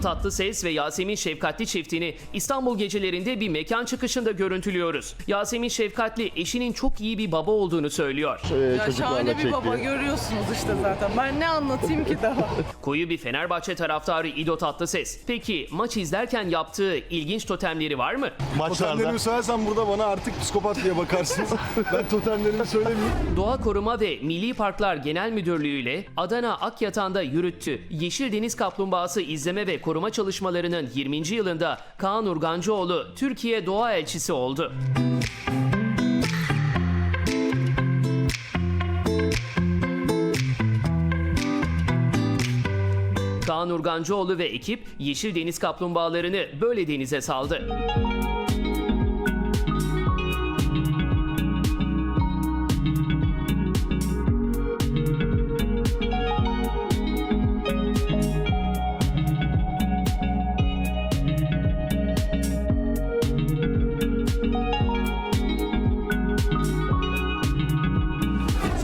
İdo Tatlıses ve Yasemin Şefkatli çiftini İstanbul gecelerinde bir mekan çıkışında görüntülüyoruz. Yasemin Şefkatli eşinin çok iyi bir baba olduğunu söylüyor. Ee, Ya şahane bir baba görüyorsunuz işte zaten. Ben ne anlatayım ki daha? Koyu bir Fenerbahçe taraftarı İdo Tatlıses. Peki maç izlerken yaptığı ilginç totemleri var mı? Maçlarda. Totemlerimi söylersen burada bana artık psikopat diye bakarsınız. ben totemlerimi söylemeyeyim. Doğa Koruma ve Milli Parklar Genel Müdürlüğü ile Adana Akyatağ'da yürüttü. Yeşil Deniz Kaplumbağası izleme ve koruma çalışmalarının 20. yılında Kaan Urgancıoğlu Türkiye Doğa Elçisi oldu. Kaan Urgancıoğlu ve ekip Yeşil Deniz Kaplumbağalarını böyle denize saldı.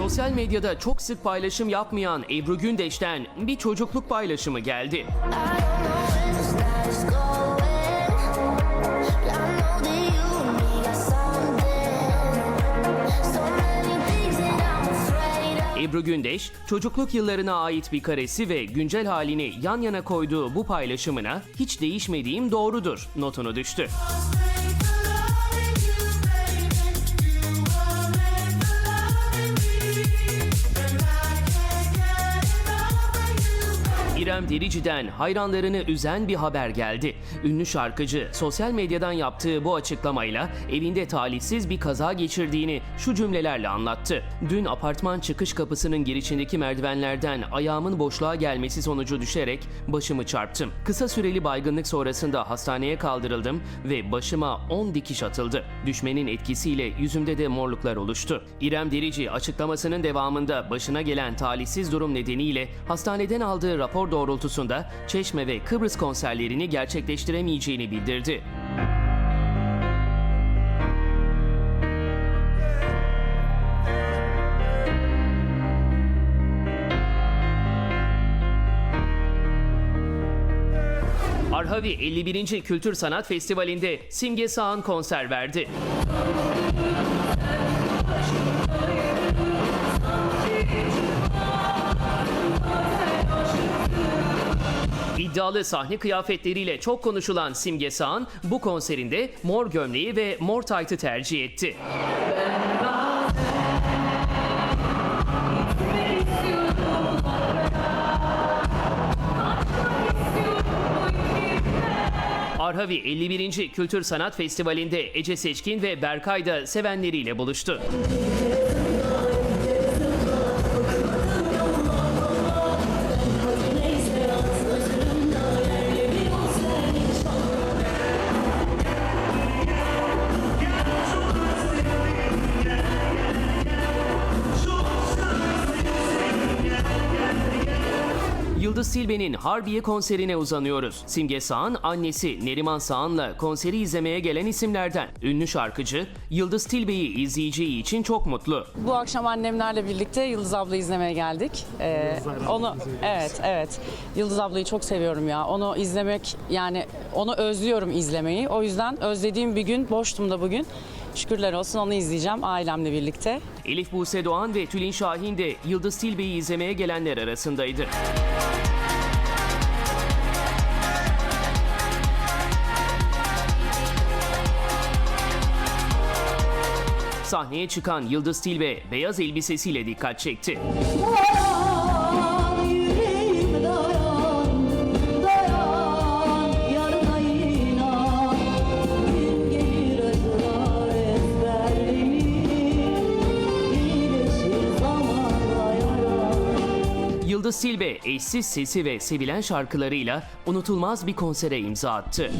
Sosyal medyada çok sık paylaşım yapmayan Ebru Gündeş'ten bir çocukluk paylaşımı geldi. Ebru Gündeş, çocukluk yıllarına ait bir karesi ve güncel halini yan yana koyduğu bu paylaşımına hiç değişmediğim doğrudur notunu düştü. İrem Derici'den hayranlarını üzen bir haber geldi. Ünlü şarkıcı sosyal medyadan yaptığı bu açıklamayla evinde talihsiz bir kaza geçirdiğini şu cümlelerle anlattı. Dün apartman çıkış kapısının girişindeki merdivenlerden ayağımın boşluğa gelmesi sonucu düşerek başımı çarptım. Kısa süreli baygınlık sonrasında hastaneye kaldırıldım ve başıma 10 dikiş atıldı. Düşmenin etkisiyle yüzümde de morluklar oluştu. İrem Derici açıklamasının devamında başına gelen talihsiz durum nedeniyle hastaneden aldığı rapor doğrultusunda Çeşme ve Kıbrıs konserlerini gerçekleştiremeyeceğini bildirdi. Arhavi 51. Kültür Sanat Festivali'nde Simge Sağan konser verdi. İddialı sahne kıyafetleriyle çok konuşulan Simge Sağan bu konserinde mor gömleği ve mor taytı tercih etti. Arhavi 51. Kültür Sanat Festivali'nde Ece Seçkin ve Berkay da sevenleriyle buluştu. Yıldız Tilbe'nin Harbiye konserine uzanıyoruz. Simge Sağan, annesi Neriman Sağan'la konseri izlemeye gelen isimlerden. Ünlü şarkıcı, Yıldız Tilbe'yi izleyeceği için çok mutlu. Bu akşam annemlerle birlikte Yıldız ablayı izlemeye geldik. Ee, onu evet evet. Yıldız ablayı çok seviyorum ya. Onu izlemek yani onu özlüyorum izlemeyi. O yüzden özlediğim bir gün boştum da bugün. Şükürler olsun onu izleyeceğim ailemle birlikte. Elif Buse Doğan ve Tülin Şahin de Yıldız Tilbe'yi izlemeye gelenler arasındaydı. Sahneye çıkan Yıldız Tilbe beyaz elbisesiyle dikkat çekti. Yıldız Tilbe eşsiz sesi ve sevilen şarkılarıyla unutulmaz bir konsere imza attı.